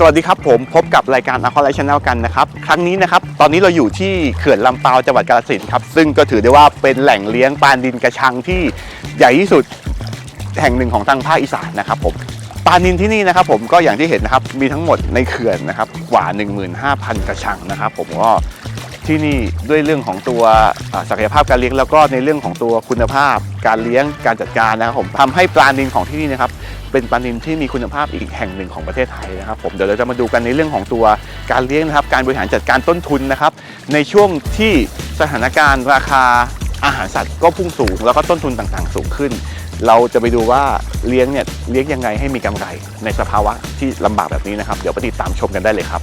สวัสดีครับผมพบกับรายการ a q u a l i f e Channel กันนะครับครั้งนี้นะครับตอนนี้เราอยู่ที่เขื่อนลำปาวจังหวัดกาฬสินธุ์ครับซึ่งก็ถือได้ว่าเป็นแหล่งเลี้ยงปลานินกระชังที่ใหญ่ที่สุดแห่งหนึ่งของทางภาคอีสานนะครับผมปลานินที่นี่นะครับผมก็อย่างที่เห็นนะครับมีทั้งหมดในเขื่อนนะครับกว่า 15,000 กระชังนะครับผมก็ ที่นี่ด้วยเรื่องของตัวศักยภาพการเลี้ยงแล้วก็ในเรื่องของตัวคุณภาพ การเลี้ยงการจัดการนะครับผมทำให้ปลานินของที่นี่นะครับเป็นปลานินที่มีคุณภาพอีกแห่งหนึ่งของประเทศไทยนะครับผมเดี๋ยวเราจะมาดูกันในเรื่องของตัวการเลี้ยงนะครับ การบริหารจัดการต้นทุนนะครับ ในช่วงที่สถานการณ์ราคาอาหารสัตว์ก็พุ่งสูง แล้วก็ต้นทุนต่างๆ สูงขึ้น เราจะไปดูว่าเลี้ยงเนี่ยเลี้ยงยังไงให้มีกำไรในสภาวะที่ลำบากแบบนี้นะครับ เดี๋ยวไปติดตามชมกันได้เลยครับ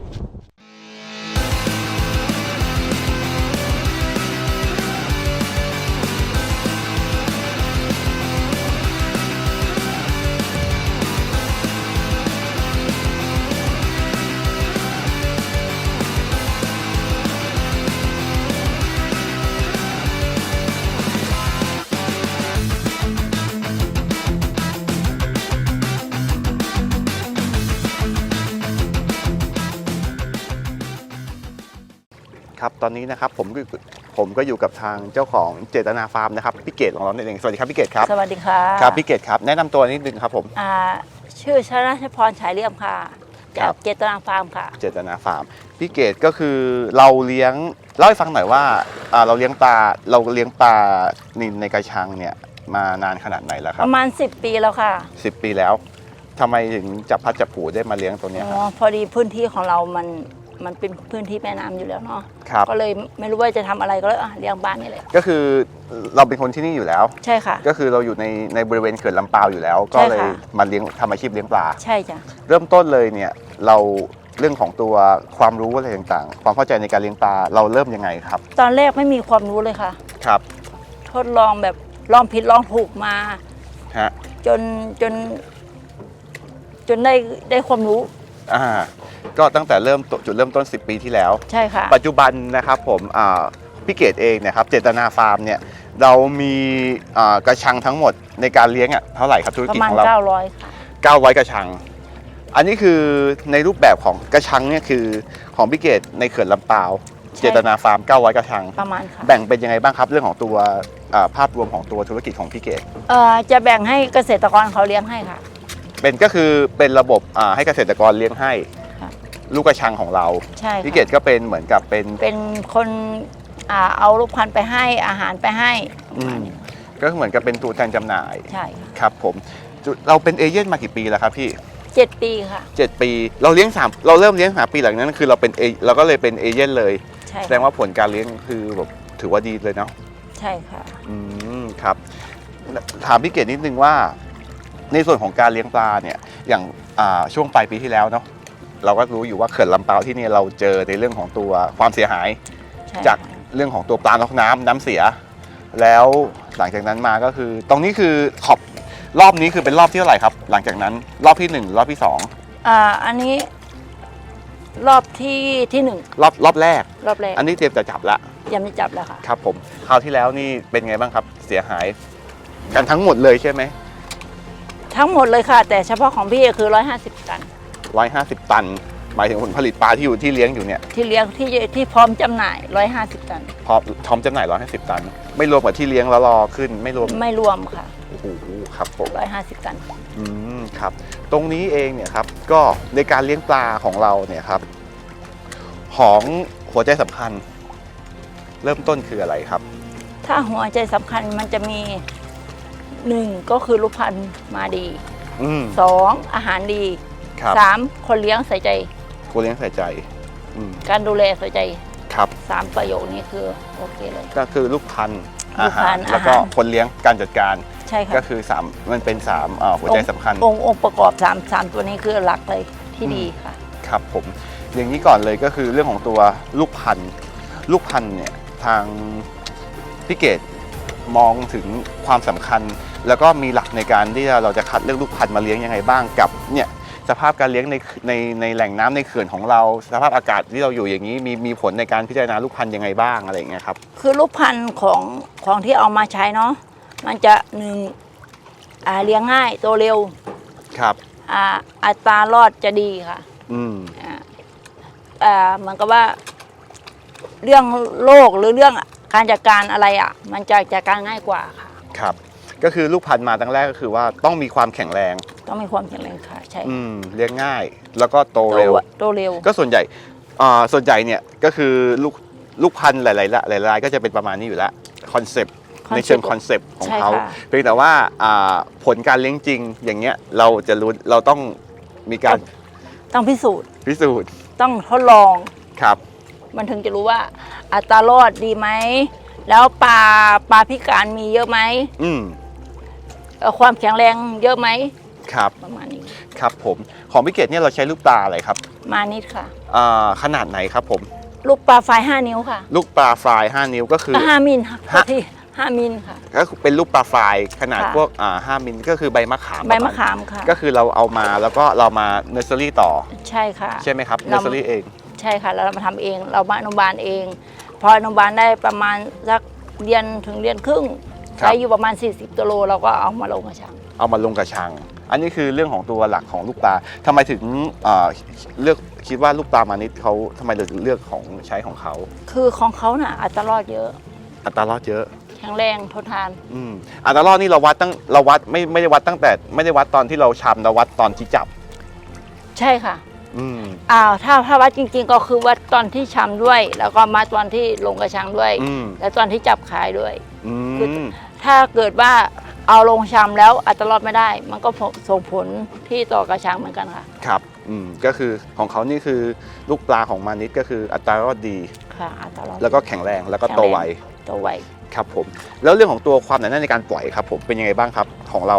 ตอนนี้นะครับผมก็ผมก็อยู่กับทางเจ้าของเจตนาฟาร์มนะครับพี่เกดของเราเนี่ยเองสวัสดีครับพี่เกดครับสวัสดีค่ะครับพี่เกดครับแนะนำตัวนิดนึงครับผมอ่าชื่อชนะชพรฉายเลี่ยมค่ะครัจากบเจตนาฟาร์มค่ะ เจตนาฟาร์มพี่เกดก็คือเราเลี้ยงเล่าให้ฟังหน่อยว่าอ่าเราเลี้ยงปลาเราเลี้ยงปลานินในกระชังเนี่ยมานานขนาดไหนแล้วคปรับระมาณ 10 ปีแล้วค่ะสิบปีแล้วทำไมถึงจับพัดจับผูได้มาเลี้ยงตัวเนี้ยอ๋คอรับพอดีพื้นที่ของเรามัน มันเป็นพื้นที่แม่น้ำอยู่แล้วเนาะครับ ก็เลยไม่รู้ว่าจะทำอะไรก็เลยอะเลี้ยงบ้านนี่เลยก็คือเราเป็นคนที่นี่อยู่แล้ว ใช่ค่ะ ก็คือเราอยู่ในในบริเวณเขื่อนลำปาวอยู่แล้ว ก็ใช่เลยค่ะ มาเลี้ยงทำอาชีพเลี้ยงปลา ใช่จ้ะเริ่มต้นเลยเนี่ยเราเรื่องของตัวความรู้อะไรต่างๆ ความเข้าใจในการเลี้ยงปลาเราเริ่มยังไงครับ ตอนแรกไม่มีความรู้เลยค่ะ ครับทดลองแบบลองผิดลองถูกมา ฮะจนจน จนได้ได้ความรู้ อ่าก็ตั้งแต่เริ่มต้นจุดเริ่มต้น 10 ปีที่แล้ว ใช่ค่ะ ปัจจุบันนะครับผมอ่าพี่เกดเองเนะครับเจตนาฟาร์มเนี่ยเรามีอ่ากระชังทั้งหมดในการเลี้ยงอะเท่าไหร่ครับธุรประกิจมาณ ของเรา900ค่ะ900กระชัง อันนี้คือในรูปแบบของกระชังเนี่ยคือของพี่เกดในเขื่อนลำปาวใช่เจตนาฟาร์ม900กระชัง ประมาณค่ะแบ่งเป็นยังไงบ้างครับเรื่องของตัวอ่าภาพรวมของตัวธุรกิจของพี่เกด เอ่อจะแบ่งให้เกษตรกรเขาเลี้ยงให้ค่ะ เป็นก็คือเป็นระบบอ่าให้เกษตรกรเลี้ยงให้ ค่ะลูกกระชังของเราใช่ค่ะ พี่เกดก็เป็นเหมือนกับเป็นเป็นคนอ่าเอาลูกพันธุ์ไปให้อาหารไปให้ประมาณนี้ก็เหมือนกับเป็นตัวแทนจำหน่ายใช่ค่ะครับผมจุดเราเป็นเอเย่นมากี่ปีแล้วครับพี่ เจ็ดปีค่ะเจ็ดปี เราเลี้ยงสามเราเริ่มเลี้ยงสามปีหลังนั้นคือเราเป็นเอเราก็เลยเป็นเอเย่นเลย ใช่แสดงว่าผลการเลี้ยงคือแบบถือว่าดีเลยเนาะใช่ค่ะ อืมครับ ถามพี่เกดนิดนึงว่า ในส่วนของการเลี้ยงปลาเนี่ยอย่างอ่าช่วงปลายปีที่แล้วเนาะเราก็รู้อยู่ว่าเขื่อนลำปาวที่นี่เราเจอในเรื่องของตัวความเสียหายใช่จากค่ะเรื่องของตัวปลาน็อกน้ำน้ำเสีย แล้วหลังจากนั้นมาก็คือ ตรงนี้คือขอบรอบนี้คือเป็นรอบที่เท่าไหร่ครับ หลังจากนั้นรอบที่หนึ่งรอบที่สองอ่าอันนี้รอบที่ที่หนึ่งรอบรอบแรก รอบแรก อันนี้เตรียมจะจับละยังไม่จับแล้วค่ะ ครับผม คราวที่แล้วนี่เป็นไงบ้างครับ เสียหาย กันทั้งหมดเลยใช่ไหม ทั้งหมดเลยค่ะ แต่เฉพาะของพี่คือ 150 ตันร้อยห้าสิบตัน หมายถึงผลผลิตปลาที่อยู่ที่เลี้ยงอยู่เนี่ยที่เลี้ยงที่ที่พร้อมจำหน่าย 150 ตันพอพร้อมจำหน่ายร้อยห้าสิบตัน ไม่รวมกับที่เลี้ยงแล้วรอขึ้นไม่รวมไม่รวมค่ะ โอ้โหครับผม150 ตัน อืมครับ ตรงนี้เองเนี่ยครับก็ในการเลี้ยงปลาของเราเนี่ยครับ ของหัวใจสำคัญ เริ่มต้นคืออะไรครับ ถ้าหัวใจสำคัญมันจะมี หนึ่งก็คือลูกพันธุ์มาดีอืมสองอาหารดีครับสามคนเลี้ยงใส่ใจกูเลี้ยงใส่ใจอืมการดูแลใส่ใจครับ สามประโยคนี้คือโอเคเลย ก็คือลูกพันธุ์ลูอากพัหารนธุ์แล้วก็อาหาร คนเลี้ยงการจัดการใช่ค่ะ ก็คือสามมันเป็นสามเอ่อหัวใจสำคัญ องค์องค์ประกอบสามสามตัวนี้คือหลักเลยที่อืม ดีค่ะ ครับผมอย่างนี้ก่อนเลยก็คือเรื่องของตัวลูกพันธุ์ลูกพันธุ์เนี่ยทางพี่เกดมองถึงความสำคัญ แล้วก็มีหลักในการที่เราจะคัดเลือกลูกพันธุ์มาเลี้ยงยังไงบ้างกับเนี่ยสภาพการเลี้ยงในในในแหล่งน้ำในเขื่อนของเรา สภาพอากาศที่เราอยู่อย่างนี้มีมีผลในการพิจารณาลูกพันธุ์ยังไงบ้างอะไรอย่างเงี้ยครับคือลูกพันธุ์ของของที่เอามาใช้เนาะมันจะหนึ่งอ่าเลี้ยงง่ายโตเร็วครับอ่าอัตรารอดจะดีค่ะ อืมอ่าอ่าเหมือนกับว่า เรื่องโรคหรือเรื่องการจัดการอะไรอะ มันจะจัดการง่ายกว่าค่ะครับ ก็คือลูกพันธุ์มาตั้งแรกก็คือว่าต้องมีความแข็งแรง ต้องมีความแข็งแรงค่ะใช่อืมเลี้ยงง่าย แล้วก็โตโตเร็ว โตเร็ว ก็ส่วนใหญ่อ่าส่วนใหญ่เนี่ยก็คือลูกลูกพันธุ์หลายๆละหลายๆรายก็จะเป็นประมาณนี้อยู่แล้วคอนเซปต์ concept ในเชิงคอนเซปต์ของใช่เขาค่ะเพียงแต่ว่าอ่าผลการเลี้ยงจริงอย่างเงี้ยเราจะรู้เราต้องมีการต้องพิสูจน์พิสูจน์ต้องทดลองครับ มันถึงจะรู้ว่าอัตรารอดดีไหมแล้วปลาปลาพิการมีเยอะไหมอืมเอ่อ ความแข็งแรงเยอะไหมครับประมาณนี้ครับผมของพิเกตเนี่ยเราใช้ลูกปลาอะไรครับ มานิดค่ะอ่าขนาดไหนครับผม ลูกปลาไฟห้านิ้วค่ะ ลูกปลาฟลาย5นิ้วก็คือ ห้ามิลค่ะฮะ ที่ห้ามิลค่ะ ก็คือเป็นลูกปลาฟลายขนาดค่ะ พวกอ่าห้ามิลก็คือใบมะขามใบปรมะณขามค่ะ ก็คือเราเอามาแล้วก็เรามาเนอร์เซอรี่ต่อใช่ค่ะ ใช่ไหมครับเนอเราร์เซอรี่เอง ใช่ค่ะ แล้วเรามาทำเองเรามาอนุบาลเอง พออนุบาลได้ประมาณสักเรียนถึงเรียนครึ่ง ครับใช้อยู่ประมาณ 40ตัวโลเราก็เอามาลงกระชัง เอามาลงกระชัง อันนี้คือเรื่องของตัวหลักของลูกปลาทำไมถึงเอ่อเลือกคิดว่าลูกปลามานิดเขาทำไมเราถึงเลือกของใช้ของเขาคือของเขาน่ะอัตรารอดเยอะ อัตรารอดเยอะ แข็งแรงทนทาน อืมอัตรารอดนี่เราวัดตั้งเราวัดไม่ไม่ได้วัดตั้งแต่ไม่ได้วัดตอนที่เราชำเราวัดตอนที่จับ ใช่ค่ะอืมอ้าวถ้าถ้าวัดจริง ๆ ก็คือวัดตอนที่ชำด้วย แล้วก็มาตอนที่ลงกระชังด้วย อืม และตอนที่จับขายด้วย อืคือม ถ้าเกิดว่าเอาลงชำแล้วอัตรารอดไม่ได้ มันก็ส่งผลที่ต่อกระชังเหมือนกันค่ะ ครับอืมก็คือของเขานี่คือลูกปลาของมานิดก็คืออัตรารอดดี ค่ะอัตรารอดแล้วก็แข็งแรงแล้วก็โตไวตัวไวครับผม แล้วเรื่องของตัวความหนาแน่นในการปล่อยครับผมเป็นยังไงบ้างครับของเรา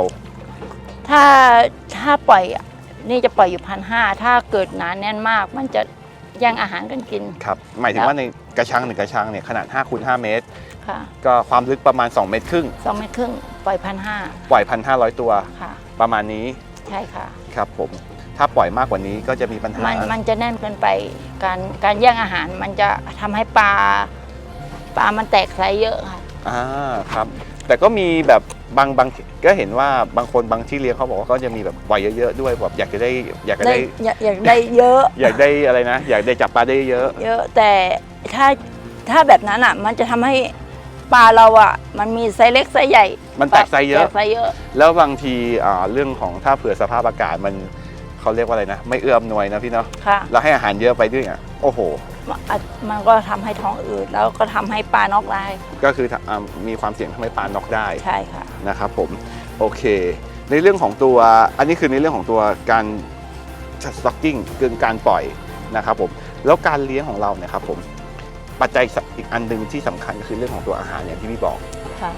ถ้าถ้าปล่อยอะนี่จะปล่อยอยู่พันห้าถ้าเกิดหนาแน่นมาก มันจะแย่งอาหารกันกินครับหมายถึงครับว่าในกระชังหนึ่งกระชังเนี่ยขนาด5คูณ5เมตร ค่ะก็ความลึกประมาณ 2 เมตรครึ่งสองเมตรครึ่งปล่อยพันห้าปล่อยพันห้าร้อยตัว ค่ะ ประมาณนี้ใช่ค่ะ ครับผมถ้าปล่อยมากกว่านี้ก็จะมีปัญหามันมันจะแน่นเกินไปการการแย่งอาหารมันจะทำให้ปลาปลามันแตกไซส์เยอะค่ะ อ่าครับ แต่ก็มีแบบบางบางก็เห็นว่าบางคนบางที่เลี้ยงเขาบอกว่าก็จะมีแบบปล่อยเยอะๆด้วยแบบอยากจะได้อยากจะได้ได้อยากอยากได้เยอะ อยากได้อะไรนะ อยากได้จับปลาได้เยอะ เยอะแต่ถ้าถ้าแบบนั้นอะ มันจะทำให้ ปลาเราอะ มันมีไซส์เล็กไซส์ใหญ่มันแตกไซส์เยอะ แตกไซส์เยอะ แล้วบางทีอ่าเรื่องของถ้าเผื่อสภาพอากาศมันเขาเรียกว่าอะไรนะ ไม่เอื้อมหน่วยนะพี่เนาะค่ะ เราให้อาหารเยอะไปด้วยอะโอ้โห มันอะมันก็ทำให้ท้องอืดแล้วก็ทำให้ปลานอกได้ก็คืออ่ามีความเสี่ยงทำให้ปลาน็อกได้ ใช่ค่ะ นะครับผมโอเค ในเรื่องของตัวอันนี้คือในเรื่องของตัวการสต็อกกิ้งคือการปล่อยนะครับผมแล้วการเลี้ยงของเราเนี่ยครับผม ปัจจัยอีกอันหนึ่งที่สำคัญก็คือเรื่องของตัวอาหารอย่างที่พี่บอกค่ะ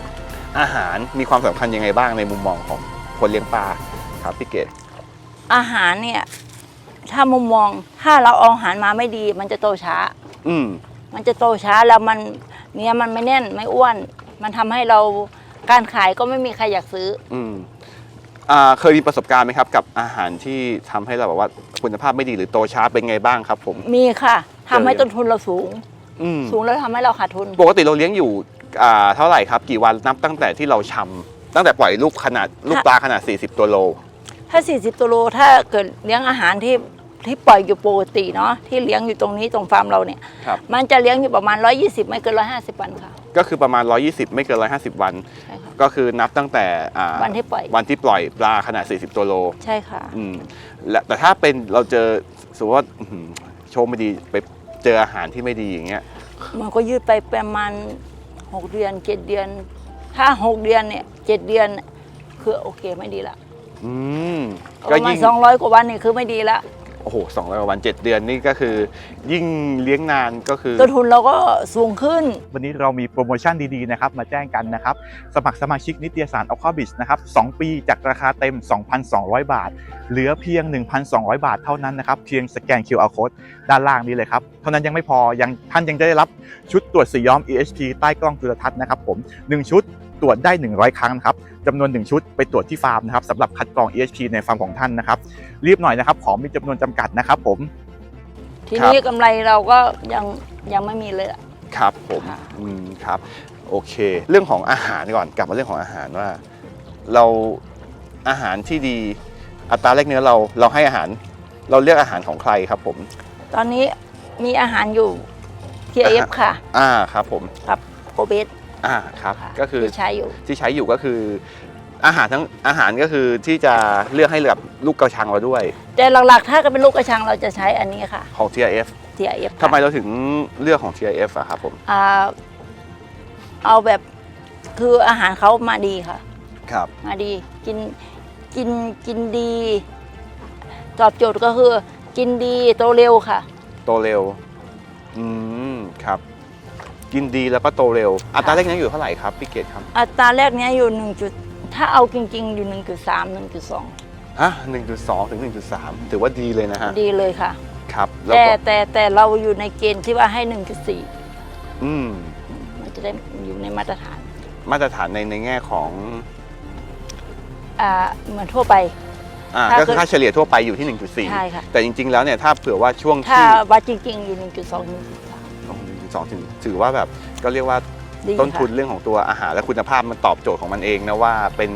อาหารมีความสำคัญยังไงบ้างในมุมมองของคนเลี้ยงปลาครับพี่เกดอาหารเนี่ย ถ้ามุมมองถ้าเราเอาอาหารมาไม่ดี มันจะโตช้า อืมมันจะโตช้าแล้วมันเนื้อมันไม่แน่นไม่อ้วน มันทำให้เราการขายก็ไม่มีใครอยากซื้อ อืมอ่าเคยมีประสบการณ์ไหมครับ กับอาหารที่ทำให้เราแบบว่าคุณภาพไม่ดีหรือโตช้าเป็นไงบ้างครับ ผมมีค่ะทำให้เจอต้นทุนเราสูง อืมสูงแล้วทำให้เราขาดทุน ปกติเราเลี้ยงอยู่อ่าเท่าไหร่ครับ กี่วันนับตั้งแต่ที่เราชำตั้งแต่ปล่อยลูกขนาดลูกปลาขนาด 40 ตัวโล ถ้า 40ตัวโลถ้าเกิดเลี้ยงอาหารที่ที่ปล่อยอยู่ปกติเนาะที่เลี้ยงอยู่ตรงนี้ตรงฟาร์มเราเนี่ย ครับ มันจะเลี้ยงอยู่ประมาณ 120 ไม่เกิน 150 วันค่ะก็คือประมาณ 120 ไม่เกิน 150 วัน ใช่ค่ะ ก็คือนับตั้งแต่อ่าวันที่ปล่อย วันที่ปล่อยปลาขนาด 40 ตัวโลใช่ค่ะ อืมและแต่ถ้าเป็นเราเจอสมมติว่าอื้อหือโชคไม่ดีไป เจออาหารที่ไม่ดีอย่างเงี้ย มันก็ยืดไปประมาณ6เดือน7เดือน ถ้า6เดือนเนี่ย7เดือนเนี่ยคือโอเคไม่ดีละอืม ปก็ระมาณยิ่ง200กว่าวันเนี่ยคือไม่ดีละ โอ้โหสองร้อยกว่าวัน7เดือนนี่ก็คือ ยิ่งเลี้ยงนานก็คือต้นทุนเราก็สูงขึ้น วันนี้เรามีโปรโมชั่นดีๆนะครับมาแจ้งกันนะครับ สมัครสมาชิกนิตยสารอควาบิสนะครับ2ปีจากราคาเต็ม 2,200 บาท เหลือเพียง 1,200 บาทเท่านั้นนะครับ เพียงสแกน QR code ด้านล่างนี้เลยครับ เท่านั้นยังไม่พอยังท่านยังจะได้รับชุดตรวจสีย้อม EHP ใต้กล้องจุลทรรศน์นะครับผม 1 ชุด ตรวจได้ 100 ครั้งนะครับจำนวน 1 ชุดไปตรวจที่ฟาร์มนะครับสำหรับคัดกรอง EHP ในฟาร์มของท่านนะครับ รีบหน่อยนะครับ ของมีจำนวนจำกัดนะครับผม ทีนี้กำไรเราก็ยังยังไม่มีเลยอะ ครับผมค่ะ อืมครับ โอเค เรื่องของอาหารก่อนกลับมาเรื่องของอาหารว่า เราอาหารที่ดีอัตราแลกเนื้อเราเราให้อาหาร เราเลือกอาหารของใครครับผม ตอนนี้มีอาหารอยู่ TF ค่ะ อ่าครับผม กับโกเบส อ่าครับค่ะก็คือที่ใช้อยู่ ที่ใช้อยู่ก็คือ อาหารทั้งอาหารก็คือที่จะเลือกให้กับลูกกระชังเราด้วยแต่หลักๆ ถ้าก็เป็นลูกกระชังเราจะใช้อันนี้ค่ะ ของ TIF TF ค่ะทำไมเราถึงเลือกของ TIF อะครับผมอ่าเอาแบบคืออาหารเขามาดีค่ะ ครับ มาดีกินกินกินดี ตอบโจทย์ก็คือ กินดีโตเร็วค่ะ โตเร็ว อืม ครับ กินดีแล้วก็โตเร็ว อัตราแรกเนื้ออยู่เท่าไหร่ครับพี่เกดครับอัตราแรกเนี้ยอยู่หนึ่งจุดถ้าเอาจริง ๆ อยู่หนึ่งจุดสามหนึ่งจุดสองฮะ1.2ถึง1.3ถือว่าดีเลยนะฮะดีเลยค่ะ ครับแล้วแต่ก็แต่แต่เราอยู่ในเกณฑ์ที่ว่าให้หนึ่งจุดสี่อืมมันจะได้อยู่ในมาตรฐานมาตรฐานในในแง่ของอ่าเหมือนทั่วไป อ่าถ้าก็คือเกิดค่าเฉลี่ยทั่วไปอยู่ที่ ใช่ค่ะ 1.4 แต่จริงๆแล้วเนี่ยถ้าเผื่อว่าช่วงถ้าที่วัดจริง ๆ อยู่หนึ่งจุดสอง หนึ่งจุดสามโอ้โห1.2ถึงถือว่าแบบก็เรียกว่าดีต้นทุนค่ะเรื่องของตัวอาหารและคุณภาพมันตอบโจทย์ของมันเองนะว่าเป็น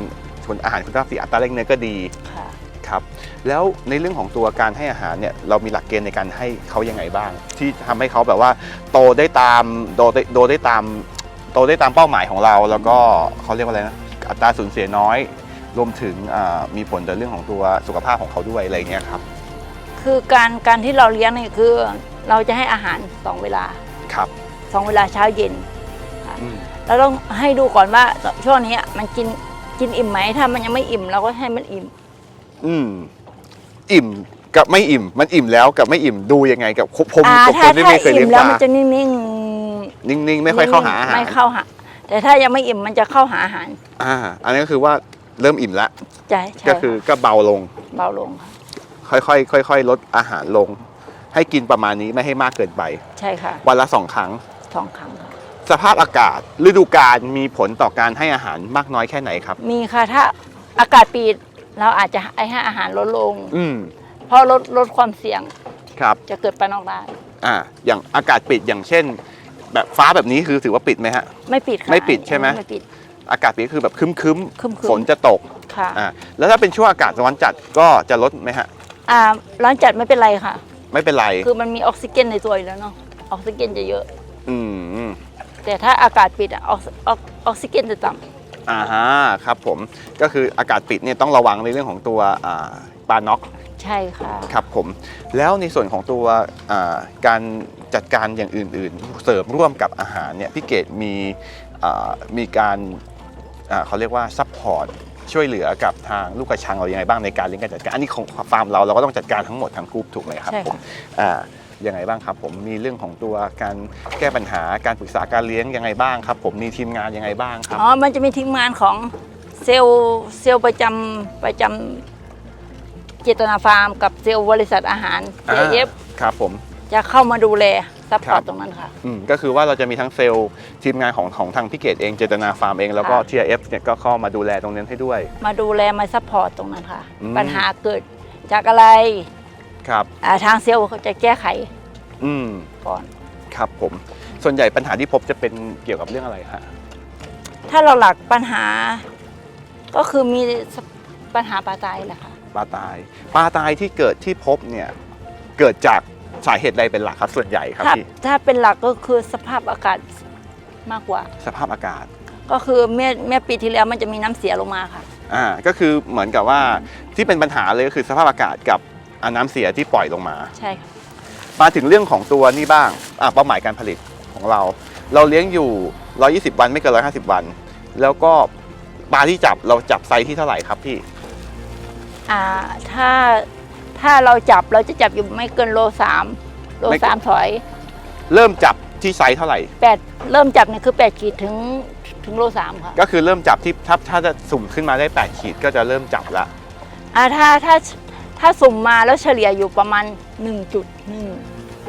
คุณอาหารคุณภาพสีอัตราแรกเนื้อก็ดีค่ะ ครับแล้วในเรื่องของตัวการให้อาหารเนี่ยเรามีหลักเกณฑ์ในการให้เขายังไงบ้าง ที่ทำให้เขาแบบว่าโตได้ตามโตได้โตได้ตามโตได้ตามเป้าหมายของเรา แล้วก็เขาเรียกว่าอะไรนะอัตราสูญเสียน้อย รวมถึงอ่ามีผลต่อเรื่องของตัวสุขภาพของเขาด้วยอะไรอย่างเงี้ยครับ คือการการที่เราเลี้ยงเนี่ยคือเราจะให้อาหารสองเวลา ครับสองเวลาเช้าเย็นอืมเราต้องให้ดูก่อนว่าช่วงนี้มันกินกินอิ่มไหมถ้ามันยังไม่อิ่มเราก็ให้มันอิ่ม อืมอิ่มกับไม่อิ่ม มันอิ่มแล้วกับไม่อิ่มดูยังไงกับผมผมอ่ากับคถ้านที่ถ้าไม่เคยอิ่เลี้ยมงแล้วปมันลาจะนิ่งนิ่งๆ ๆไม่ค่อยเข้าหาอาหารไม่เข้าหาแต่ถ้ายังไม่อิ่มมันจะเข้าหาอาหารอ่า อันนี้ก็คือว่าเริ่มอิ่มแล้วใช่ใช่ก็คือก็เบาลง เบาลงค่ะค่อยๆค่อยๆลดอาหารลง ให้กินประมาณนี้ไม่ให้มากเกินไป ใช่ค่ะ วันละสองครั้ง สองครั้งค่ะ สภาพอากาศฤดูกาลมีผลต่อการให้อาหารมากน้อยแค่ไหนครับ มีค่ะถ้าอากาศปิดเราอาจจะให้อาหารลดลง อืมเพราะลดลดความเสี่ยงครับ จะเกิดปลานอกได้อ่า อย่างอากาศปิดอย่างเช่น แบบฟ้าแบบนี้คือถือว่าปิดไหมฮะ ไม่ปิดค่ะไม่ปิดใช่ไหม ไม่ปิด อากาศปิดก็คือแบบครึ้มครึ้มครึ้มๆ ฝนจะตกค่ะอ่าแล้วถ้าเป็นช่วงอากาศร้อนจัดก็จะลดไหมฮะ อ่าร้อนจัดไม่เป็นไรค่ะ ไม่เป็นไร คือมันมีออกซิเจนในตัวอยู่แล้วเนาะออกซิเจนจะเยอะ อืมแต่ถ้าอากาศปิดอะออกออกออกซิเจนจะต่ำอ่าฮะครับผมก็คืออากาศปิดเนี่ยต้องระวังในเรื่องของตัวอ่าปลาน็อกใช่ค่ะ ครับผมแล้วในส่วนของตัวอ่าการจัดการอย่างอื่น ๆ เสริมร่วมกับอาหารเนี่ยพี่เกดมีอ่ามีการอ่าเขาเรียกว่าซัพพอร์ต ช่วยเหลือกับทางลูกกระชังเรายังไงบ้างในการเลี้ยงการจัดการอันนี้ของฟาร์มเราเราก็ต้องจัดการทั้งหมดทั้งกรุ๊ปถูกไหมครับใช่ผค่ะมอ่ายังไงบ้างครับผมมีเรื่องของตัวการแก้ปัญหาการปรึกษาการเลี้ยงยังไงบ้างครับ ผมมีทีมงานยังไงบ้างครับอ๋อ มันจะมีทีมงานของเซลล์เซลล์ประจำประจำเจตนาฟาร์ม กับเซลล์บริษัทอาหารอ่า JF ครับผมจะเข้ามาดูแล ซัพพอร์ตครับตรงนั้นค่ะอืมก็คือว่าเราจะมีทั้งเซลล์ทีมงานของของทางพี่เกดเองเจตนาฟาร์มเองแล้วก็ค่ะ TIF เนี่ยก็เข้ามาดูแลตรงนั้นให้ด้วย มาดูแลมาซัพพอร์ตตรงนั้นค่ะ อืม ปัญหาเกิดจากอะไรครับ อ่าทางเซลล์เขาจะแก้ไขอืมก่อน ครับผม ส่วนใหญ่ปัญหาที่พบจะเป็นเกี่ยวกับเรื่องอะไรฮะถ้าเราหลักปัญหา ก็คือมีปัญหาปลาตายแหละค่ะปลาตายปลาตายที่เกิดที่พบเนี่ยเกิดจาก สาเหตุใดเป็นหลักครับส่วนใหญ่ครับถ้าพี่ถ้าเป็นหลักก็คือสภาพอากาศมากกว่า สภาพอากาศก็คือเมื่อเมื่อปีที่แล้วมันจะมีน้ำเสียลงมาค่ะ อ่าก็คือเหมือนกับว่าที่เป็นปัญหาเลยก็คือสภาพอากาศกับอ่าน้ำเสียที่ปล่อยลงมา ใช่ค่ะมาถึงเรื่องของตัวนี่บ้างอ่าเป้าหมายการผลิตของเรา เราเลี้ยงอยู่ 120 วันไม่เกิน 150 วัน แล้วก็ปลาที่จับเราจับไซส์ที่เท่าไหร่ครับพี่ อ่าถ้า ถ้าเราจับเราจะจับอยู่ไม่เกินโลสามโลไม่เกินสามถอยเริ่มจับที่ไซส์เท่าไหร่ แปดเริ่มจับเนี่ยคือแปดขีดถึงถึงโลสามค่ะก็คือเริ่มจับที่ถ้าถ้าจะสุ่มขึ้นมาได้ 8 ขีดก็จะเริ่มจับละอ่าถ้าถ้าถ้าสุ่มมาแล้วเฉลี่ยอยู่ประมาณ1.1อ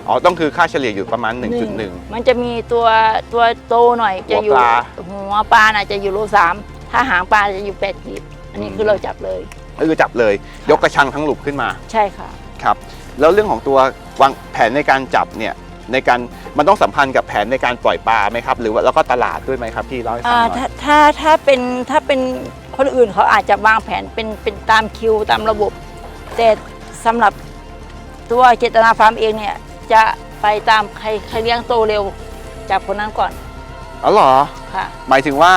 อ๋อต้องคือค่าเฉลี่ยอยู่ประมาณ 1.1 มันจะมีตัวตัวโตหน่อยจะอยู่หัวปลา หัวปลาน่ะจะอยู่โลสามถ้าหางปลาจะอยู่แปดขีดอันนี้คือเราจับเลย ก็คือจับเลย ยกกระชังทั้งหลุมขึ้นมาใช่ค่ะครับแล้วเรื่องของตัววางแผนในการจับเนี่ยในการมันต้องสัมพันธ์กับแผนในการปล่อยปลาไหมครับ หรือว่าแล้วก็ตลาดด้วยไหมครับพี่เล่าให้ฟังอ่าหน่อย ถ้าถ้าถ้าเป็นถ้าเป็นคนอื่นเขาอาจจะวางแผนเป็นเป็นตามคิวตามระบบ แต่สำหรับตัวเจตนาฟาร์มเองเนี่ยจะไปตามใครใครเลี้ยงโตเร็วจับคนนั้นก่อนอ๋อเหรอ ค่ะ หมายถึงว่า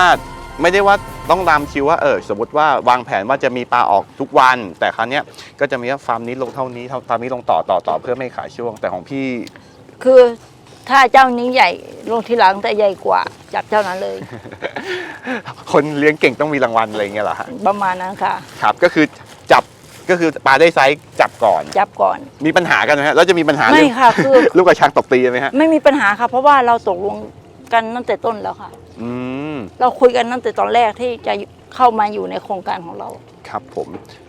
ไม่ได้ว่า ต้องตามคิวว่าเออสมมติว่าวางแผนว่าจะมีปลาออกทุกวัน แต่ครั้งเนี้ยก็จะมีว่าฟาร์มนี้ลงเท่านี้เท่าฟาร์มนี้ลงต่อต่อต่อเพื่อไม่ขายช่วงแต่ของพี่ คือถ้าเจ้านี้ใหญ่ลงทีหลังแต่ใหญ่กว่าจับเจ้านั้นเลย คนเลี้ยงเก่งต้องมีรางวัลอะไรอย่างเงี้ยเหรอฮะประมาณนั้นค่ะ ครับก็คือจับก็คือปลาได้ไซส์จับก่อน จับก่อน มีปัญหากันไหมฮะแล้วจะมีปัญหาไม่เรื่องค่ะคือลูกกระชังตบตีไหมฮะไม่มีปัญหาค่ะเพราะว่าเราตกลงกันตั้งแต่ต้นแล้วค่ะ อืมเราคุยกันตั้งแต่ตอนแรกที่จะเข้ามาอยู่ในโครงการของเรา ครับผม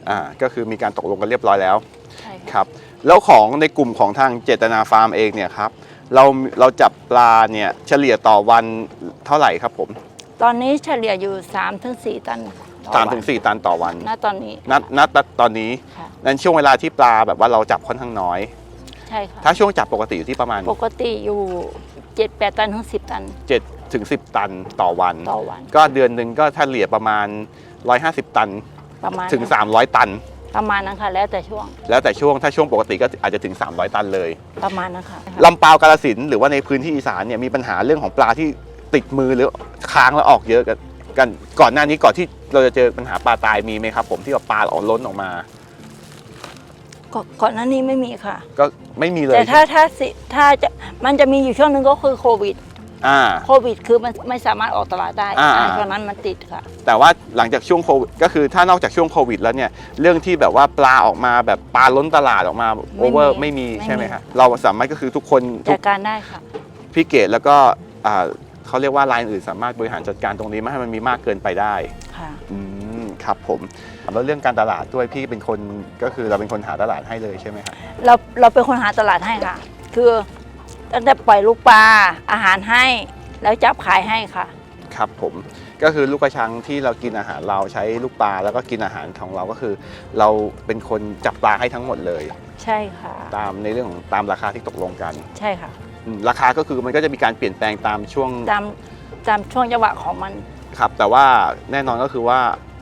อ่าก็คือมีการตกลงกันเรียบร้อยแล้วใช่ค่ะครับ แล้วของในกลุ่มของทางเจตนาฟาร์มเองเนี่ยครับ เราเราจับปลาเนี่ยเฉลี่ยต่อวันเท่าไหร่ครับผม ตอนนี้เฉลี่ยอยู่3ถึง4ตันต่อสามวันถึงสี่ตันต่อวันณตอนนี้นัดนัดนัดตอนนี้ค่ะนั้นช่วงเวลาที่ปลาแบบว่าเราจับค่อนข้างน้อย ใช่ค่ะถ้าช่วงจับปกติอยู่ที่ประมาณ ปกติอยู่ 7 8 ตันถึง10 ตัน 7 ถึง 10 ตันต่อวัน ต่อวัน ก็เดือนหนึ่งก็เฉลี่ยประมาณ 150 ตันประมาณถึงนั้น300 ตัน ประมาณนั้นค่ะแล้วแต่ช่วง แล้วแต่ช่วงถ้าช่วงปกติก็อาจจะถึง 300 ตันเลยประมาณนั้นค่ะลำปาวกาลสินธุ์หรือว่าในพื้นที่อีสานเนี่ยมีปัญหาเรื่องของปลาที่ติดมือหรือค้างแล้วออกเยอะกันกันก่อนหน้านี้ก่อนที่เราจะเจอปัญหาปลาตายมีไหมครับผมที่ว่าปลาออกล้นออกมา ก่อนก่อนหน้านี้ไม่มีค่ะ ก็ไม่มีเลยแต่ถ้าถ้าสิถ้าจะมันจะมีอยู่ช่วงหนึ่งก็คือโควิด อ่า โควิดคือมันไม่สามารถออกตลาดได้อ่า อ่าช่วงนั้นมันติดค่ะ แต่ว่าหลังจากช่วงโควิดก็คือถ้านอกจากช่วงโควิดแล้วเนี่ยเรื่องที่แบบว่าปลาออกมาแบบปลาล้นตลาดออกมาไม่โอเวอร์มีไม่มีไม่มี ใช่ไหมครับเราสามารถก็คือทุกคนทุจักดการได้ค่ะพี่เกดแล้วก็อ่าเขาเรียกว่าไลน์อื่นสามารถบริหารจัดการตรงนี้ไม่ให้มันมีมากเกินไปได้ ค่ะ อืมครับผมแล้วเรื่องการตลาดด้วยพี่เป็นคนก็คือเราเป็นคนหาตลาดให้เลยใช่ไหมครับ เราเราเป็นคนหาตลาดให้ค่ะ คือ ตั้งแต่ปล่อยลูกปลาอาหารให้แล้วจับขายให้ค่ะ ครับผมก็คือลูกกระชังที่เรากินอาหารเราใช้ลูกปลาแล้วก็กินอาหารของเราก็คือ เราเป็นคนจับปลาให้ทั้งหมดเลย ใช่ค่ะ ตามในเรื่องของตามราคาที่ตกลงกันใช่ค่ะ อืมราคาก็คือมันก็จะมีการเปลี่ยนแปลงตามช่วงตามตามช่วงจังหวะของมัน ครับ แต่ว่าแน่นอนก็คือว่า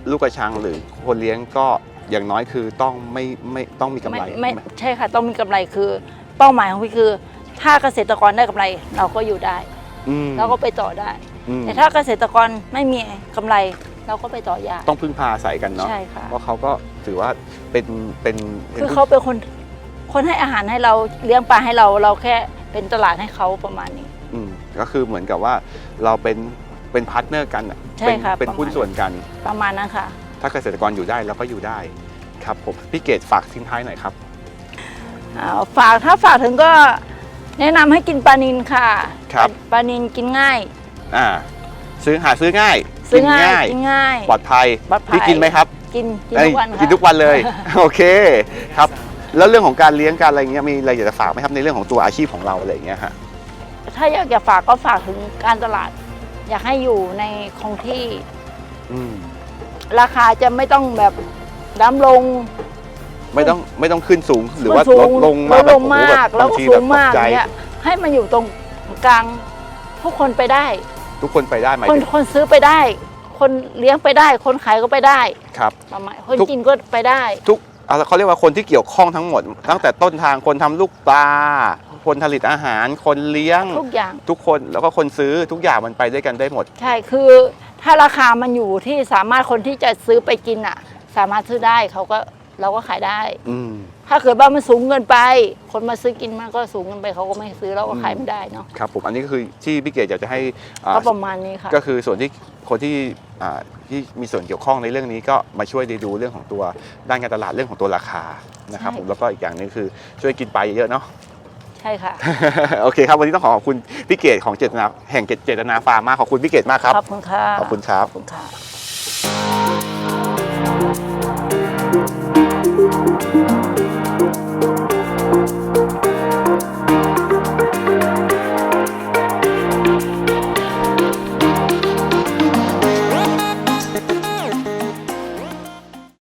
ลูกกระชังหรือคนเลี้ยงก็อย่างน้อยคือต้องไม่ไม่ต้องมีกำไม่ไรไม่ใช่ค่ะ ต้องมีกำไรคือ เป้าหมายของพี่คือ ถ้าเกษตรกรได้กำไรเราก็อยู่ได้ อืมเราก็ไปต่อได้ อืมแต่ถ้าเกษตรกรไม่มีกำไร เราก็ไปต่อยาก ต้องพึ่งพาอาศัยกันเนาะใช่ค่ะ เพราะเขาก็ถือว่าเป็นเป็นป็นคือเขาเป็นคนคนให้อาหารให้เราเลี้ยงปลาให้เราเราแค่เป็นตลาดให้เขาประมาณนี้ อืมก็คือเหมือนกับว่าเราเป็นเป็นพาร์ทเนอร์กันอะใช่เป็นค่ะเป็นประมาณ หุ้นส่วนกัน ประมาณนั้นค่ะ ถ้าเกษตรกรอยู่ได้เราก็อยู่ได้ครับผมพี่เกดฝากทิ้งท้ายหน่อยครับ อ่าฝากถ้าฝากถึงก็ แนะนำให้กินปลานินค่ะครับ ปลานินกินง่าย อ่า ซื้อหาซื้อง่ายซื้อกินง่ายกินง่าย ปลอดภัยปลอดภัย พี่กินไหมครับกินกินเอ้ยทุกวันค่ะ กินทุกวันเลย โอเคครับ แล้วเรื่องของการเลี้ยงการอะไรเงี้ยมีอะไรอยากจะฝากไหมครับในเรื่องของตัวอาชีพของเราอะไรอย่างเงี้ยฮะถ้าอยากจะฝากก็ฝากถึงการตลาด อยากให้อยู่ในคงที่ อืมราคาจะไม่ต้องแบบน้ำลง ไม่ต้องไม่ต้องขึ้นสูงหรือว่าสูลงดลงลมาดแบลบงโอ้โหมากแบบแล้วบางก็ทีสูแบงบตมากกใจเนี่ยให้มันอยู่ตรงกลางทุกคนไปได้ ทุกคนไปได้หมายคนถึงคนซื้อไปได้ คนเลี้ยงไปได้ คนขายก็ไปได้ครับ ประมาณคนทุก กินก็ไปได้ ทุกเอาเขาเรียกว่าคนที่เกี่ยวข้องทั้งหมด ตั้งแต่ต้นทางคนทำลูกปลาคนผลิตอาหาร คนเลี้ยง ทุกอย่างทุกคนแล้วก็คนซื้อทุกอย่างมันไปด้วยกันได้หมด ใช่คือ ถ้าราคามันอยู่ที่สามารถคนที่จะซื้อไปกินอะ สามารถซื้อได้เขาก็ เราก็ขายได้ อืม ถ้าเกิดว่ามันสูงเกินไป คนมาซื้อกินมันก็สูงเกินไปเขาก็ไม่ซื้อเราก็ขายไม่ได้เนาะครับผม อันนี้ก็คือที่พี่เกดอยากจะให้อ่าก็ประมาณนี้ค่ะ ก็คือส่วนที่คนที่อ่าที่มีส่วนเกี่ยวข้องในเรื่องนี้ก็มาช่วยดูเรื่องของตัวด้านการตลาดเรื่องของตัวราคานะครับใช่ ผมแล้วก็อีกอย่างหนึงคือช่วยกินปลาเยอะๆเนาะ ใช่ค่ะ โอเคครับวันนี้ต้องขอขอบคุณพี่เกดของเจตนาแห่งเจตนาฟาร์มมากขอบคุณพี่เกดมากครับ ขอบคุณค่ะขอบคุณครับ ขอบคุณค่ะ